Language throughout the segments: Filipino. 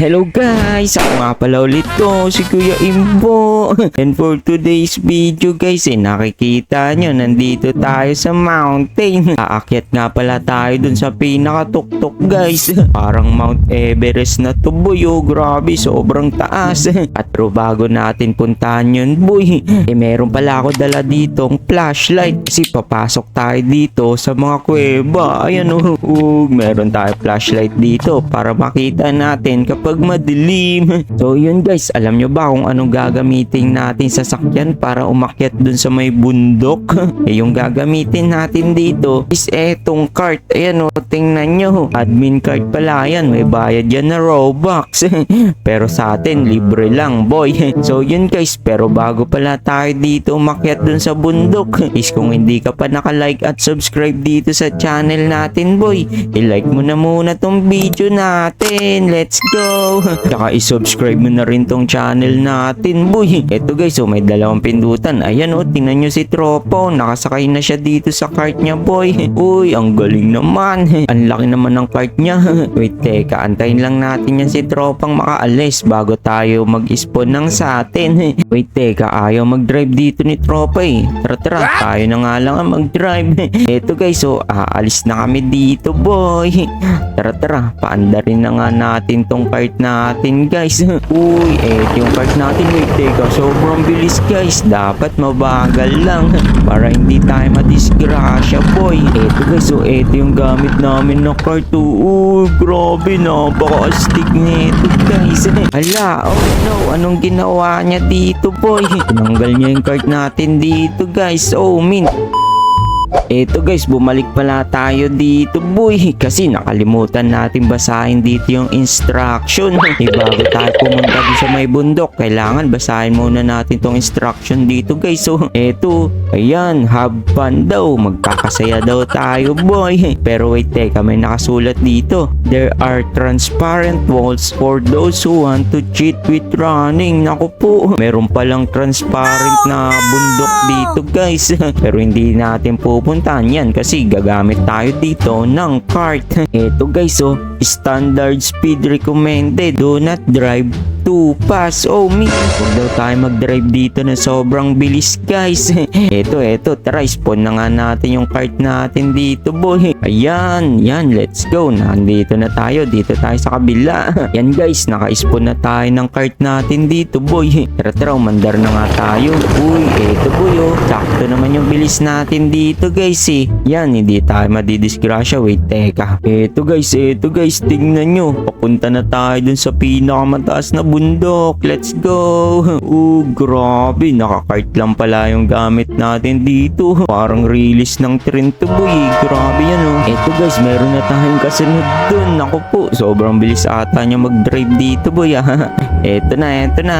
Hello guys! Ako nga pala ulit to, si Kuya Imbo. And for today's video guys, eh, nakikita nyo, nandito tayo sa mountain. Aakyat nga pala tayo dun sa pinakatuktok guys. Parang Mount Everest na to boy, oh grabe, sobrang taas. At pero bago natin puntahan yun boy, eh meron pala ako dala ditong flashlight. Kasi papasok tayo dito sa mga kuweba. Ayan oh, oh meron tayo flashlight dito para makita natin kapag madilim. So yun guys, alam nyo ba kung anong gagamitin natin sa sakyan para umakyat dun sa may bundok? eh yung gagamitin natin dito is etong cart. Ayan o, tingnan nyo. Admin cart pala yan. May bayad yan na Robux. pero sa atin, libre lang boy. so yun guys, pero bago pala tayo dito umakyat dun sa bundok is kung hindi ka pa nakalike at subscribe dito sa channel natin boy, i-like mo na muna tong video natin. Let's go! Tsaka i-subscribe mo na rin tong channel natin, boy. Eto guys, oh, may dalawang pindutan. Ayan oh, tingnan nyo si Tropo. Nakasakay na siya dito sa cart niya, boy. Uy, ang galing naman. ang laki naman ng cart niya. Wait, teka, antayin lang natin yan si Tropang makaalis bago tayo mag-spawn ng sa atin. Wait, teka, ayaw mag-drive dito ni Tropa eh. Tara, tara, tayo na nga lang ang mag-drive. Eto guys, oh, aalis na kami dito, boy. Tara, tara, paandarin na nga natin tong cart natin, guys. Uy, eto yung cart natin. Wait, teka, sobrang bilis, guys. Dapat mabagal lang para hindi tayo madisgrasya, boy. Eto, guys, oh, eto yung gamit namin na cart. Uy, grabe, napaka-astig nito, guys. Hala, oh no, anong ginawa niya dito, boy? Tinanggal niya yung cart natin dito, guys. Oh, min. Eto guys, bumalik pala tayo dito boy. Kasi nakalimutan natin basahin dito yung instruction. Bago tayo pumunta dun sa may bundok. Kailangan basahin muna natin tong instruction dito guys. So eto, ayan, have fun daw. Magkakasaya daw tayo boy. Pero wait teka, may nakasulat dito. There are transparent walls for those who want to cheat with running. Naku po, meron palang transparent na bundok dito guys. Pero hindi natin pupuntahan yan kasi gagamit tayo dito ng cart. Ito guys oh, standard speed recommended. Do not drive too fast. Oh me, huwag daw tayo mag-drive dito na sobrang bilis guys. Eto, eto, tara, spawn na nga natin yung cart natin dito boy. Ayan, yan, let's go. Nandito na tayo, dito tayo sa kabila. Yan guys, naka-spawn na tayo ng cart natin dito boy. Tara, tara, umandar na nga tayo. Uy, eto boy oh, sakto naman yung bilis natin dito guys eh. Yan, hindi tayo madidisgrasya. Wait, teka. Eto guys, eto guys, tingnan nyo. Papunta na tayo dun sa pinakamataas na bundok. Let's go. Oh, grabe. Nakakart lang pala yung gamit natin dito. Parang release ng trend to boy. Grabe yan oh. Eto guys, meron na tayong kasunod dun. Ako po, sobrang bilis ata niya mag-drive dito boy ah. Eto na, eto na.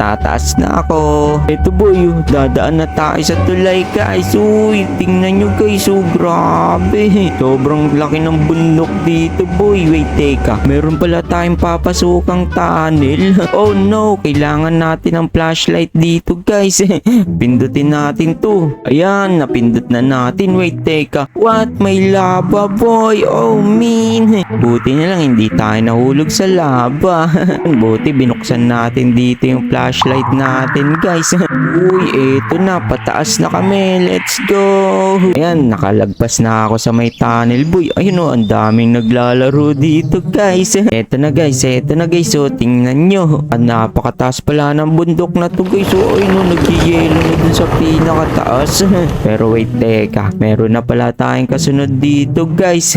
Tataas na ako. Eto boy, oh, dadaan na tayo sa tulay guys. Uy, tingnan nyo guys. Oh, grabe. Sobrang laki ng bundok dito boy. Wait, teka. Meron pala tayong papasukang tunnel. oh no, kailangan natin ng flashlight dito guys. Pindutin natin to. Ayan, napindot na natin. Wait, teka. What? May lava boy. Oh mean. Buti na lang hindi tayo nahulog sa lava. Buti binuksan natin dito yung flashlight natin guys. Uy, eto na. Pataas na kami. Let's go. Ayan, nakalagpas na ako sa may tunnel boy. Ayun o, ang daming naglalaro dito guys. Eto na guys, eto na guys. So, tingnan nyo. Ang napakataas pala ng bundok na to guys. So, ayun o, nagyayelo na dun sa pinakataas. Pero wait, teka. Meron na pala tayong kasunod dito guys.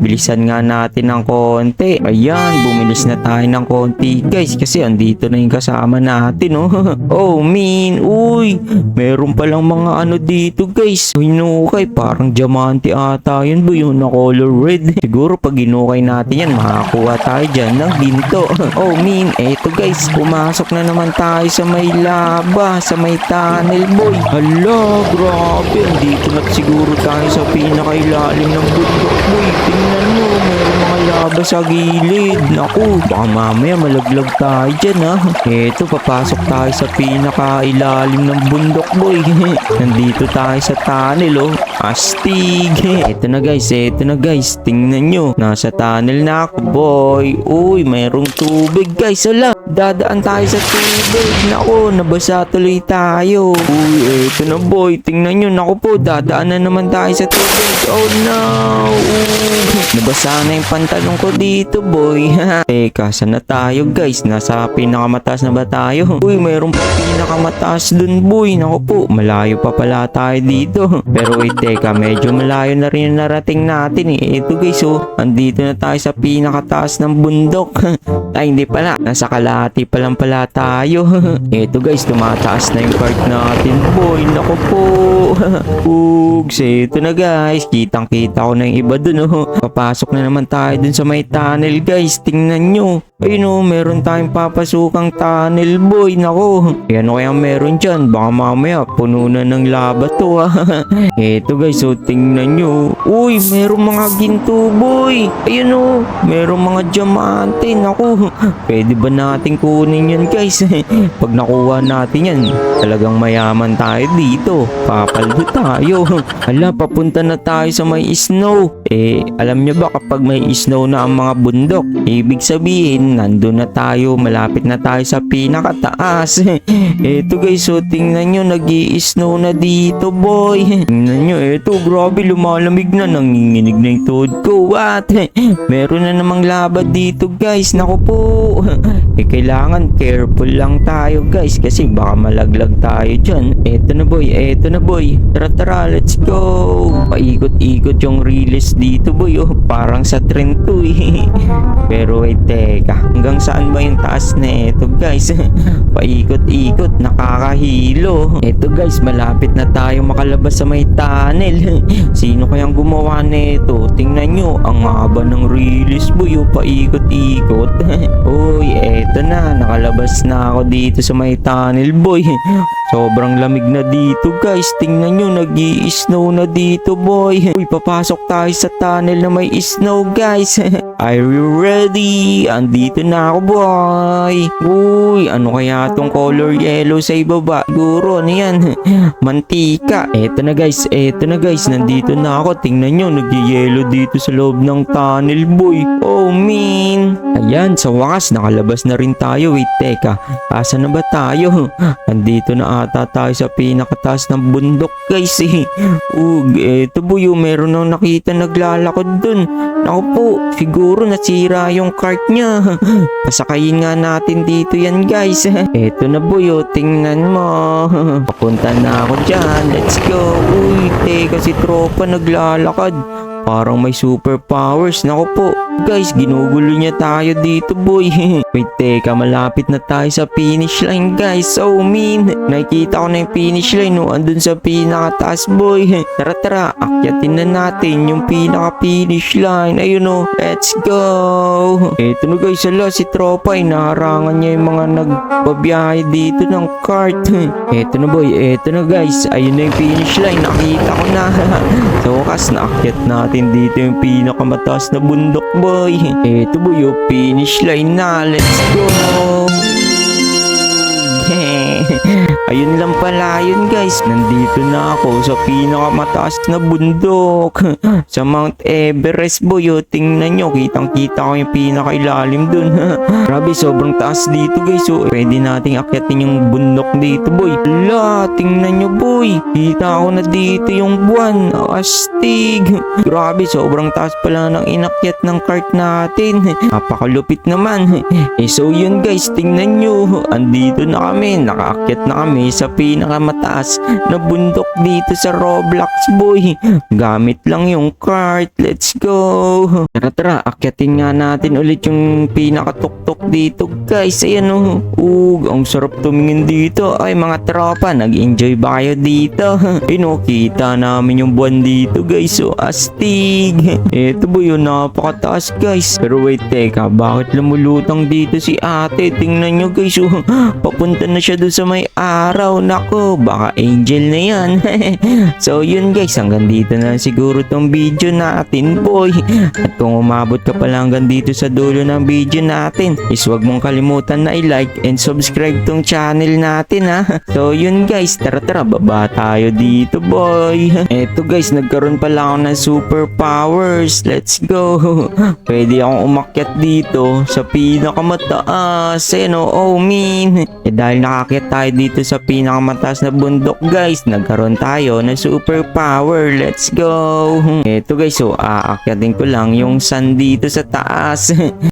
Bilisan nga natin ng konti. Ayan, bumilis na tayo ng konti guys. Kasi andito na yung kasama natin oh. oh, mean. Uy, meron palang mga ano dito guys. Hinukay, parang diamante ata yun boy. Yung na color red. Siguro pag hinukay natin yan, makakuha tayo dyan ng ginto. oh, mean. Eto guys, pumasok na naman tayo sa may laba, sa may tunnel boy. Hala, grabe. Andito na siguro tayo sa pinakailalim ng bundok boy. Tingnan nyo, meron mga laba sa gilid. Naku, baka mamaya malaglag tayo dyan ha. Eto, papasok tayo sa pinakailalim ng bundok boy. Nandito tayo sa tunnel oh. Astig. Eto na guys, eto na guys. Tingnan nyo. Nasa tunnel na ako boy. Uy, mayroong tubig guys. Ala, dadaan tayo sa tubig. Naku, nabasa tuloy tayo. Uy, eto na boy. Tingnan nyo. Naku po, dadaan na naman tayo sa tubig. Oh no. Uy, nabasa na yung pantalon ko dito boy. Teka, saan na tayo guys? Nasa pinakamataas na ba tayo? Uy, mayroong pa pinakamataas dun boy. Naku po, malayo pa pala tayo dito. Pero wait, teka, medyo malayo na rin yung narating natin eh. Ito guys, oh, andito na tayo sa pinakataas ng bundok. Ay, hindi pala. Nasa kalahati pa lang pala tayo. Ito guys, tumataas na yung cart natin, boy. Naku po. Ugs, ito na guys. Kitang kita ko na yung iba dun, oh. Papasok na naman tayo dun sa may tunnel, guys. Tingnan nyo. Ayun oh, meron tayong papasukang tunnel boy. Nako, ano kaya meron dyan? Baka mamaya puno na ng lava to ah. Eto guys, so tingnan nyo. Uy, meron mga ginto boy. Ayun oh, meron mga diamante. Nako, pwede ba natin kunin yan guys? Pag nakuha natin yan, talagang mayaman tayo dito. Papaldo tayo. Hala, papunta na tayo sa may snow. Eh, alam nyo ba kapag may snow na ang mga bundok, ibig sabihin, nandun na tayo, malapit na tayo sa pinakataas. eto guys, so tingnan nyo, nag snow na dito boy. tingnan nyo, eto, grabe, lumalamig na, nanginginig na yung tuhod ko. What? Meron na namang laba dito guys, naku po. eh, kailangan careful lang tayo guys, kasi baka malaglag tayo dyan. Eto na boy, eto na boy. Tara tara, let's go. Paikot-ikot yung release dito boy, oh. Parang sa trend to eh. Pero wait, teka. Hanggang saan ba yung taas na ito guys? Paikot-ikot, nakakahilo. Ito guys, malapit na tayo makalabas sa may tunnel. Sino kayang gumawa nito? Tingnan nyo, ang haba ng release boy, oh. Paikot-ikot. Uy, eto na. Nakalabas na ako dito sa may tunnel boy. Sobrang lamig na dito guys. Tingnan nyo, nag snow na dito boy. Uy, papasok tayo sa tunnel na may snow guys. Are you ready? Andito na ako boy. Uy, ano kaya tong color yellow sa ibaba? Siguro, ano yan? Mantika. Eto na guys, eto na guys. Nandito na ako. Tingnan nyo, nag-yellow dito sa loob ng tunnel boy. Oh man. Ayan, sa wakas, nakalabas na rin tayo. Wait, teka. Asa na ba tayo? Andito na ata tayo sa pinakataas ng bundok guys eh. Eto boy, oh, meron nang nakita naglalakad dun. Naku po, siguro nasira yung cart niya. Pasakayin nga natin dito yan guys. Eto na boy, oh, tingnan mo. Papunta na ako dyan. Let's go. Uy, teka si tropa naglalakad. Parang may superpowers. Naku po, guys, ginugulo niya tayo dito, boy. Wait, teka, malapit na tayo sa finish line, guys. So mean. Nakikita ko na yung finish line, no? Andun sa pinakataas, boy. Tara, tara, akyatin na natin yung pinaka-finish line. Ayun, no? Let's go. Eto na, guys, ala, si tropa, inaharangan niya yung mga nagbabiyahe dito ng cart. Eto na, boy, eto na, guys. Ayun na yung finish line. Nakita ko na. sa wakas, naakyat natin dito yung pinakamataas na bundok, boy. Eto, boy, yung finish line na. Let's go. Ayun lang pala yun guys. Nandito na ako sa pinakamataas na bundok. sa Mount Everest boy. Oh. Tingnan nyo. Kitang kita ko yung pinakailalim dun. Grabe sobrang taas dito guys. Oh. Pwede nating akyatin yung bundok dito boy. Ala, tingnan nyo boy. Kita ko na dito yung buwan. Astig. Grabe sobrang taas pala ng inakyat ng cart natin. Napakalupit naman. Eh so yun guys. Tingnan nyo. Andito na kami. Nakaakyat na kami sa pinakamataas na bundok dito sa Roblox boy. Gamit lang yung cart. Let's go. Tara tara, akyatin nga natin ulit yung pinakatuktok dito guys. Ayan oh. Ug, ang sarap tumingin dito. Ay mga tropa, nag-enjoy ba kayo dito? Ayun oh, namin yung buwan dito guys. So astig. Ito boy, yun napakataas guys. Pero wait, teka, bakit lumulutang dito si ate? Tingnan nyo guys. Oh, papunta na siya doon sa may araw. Nako, baka angel na yan. so yun guys, hanggang dito na siguro tong video natin boy. At kung umabot ka pala hanggang dito sa dulo ng video natin, is wag mong kalimutan na i-like and subscribe tong channel natin ha. So yun guys, tara tara, baba tayo dito boy. Eto guys, nagkaroon pala ako ng superpowers. Let's go. Pwede akong umakyat dito sa pinakamataas. Eh no, oh min. Eh dahil nakakit tayo dito sa pinakamataas na bundok guys, nagkaroon tayo ng superpower. Let's go. Eto guys, so aakyatin ko lang yung sun dito sa taas.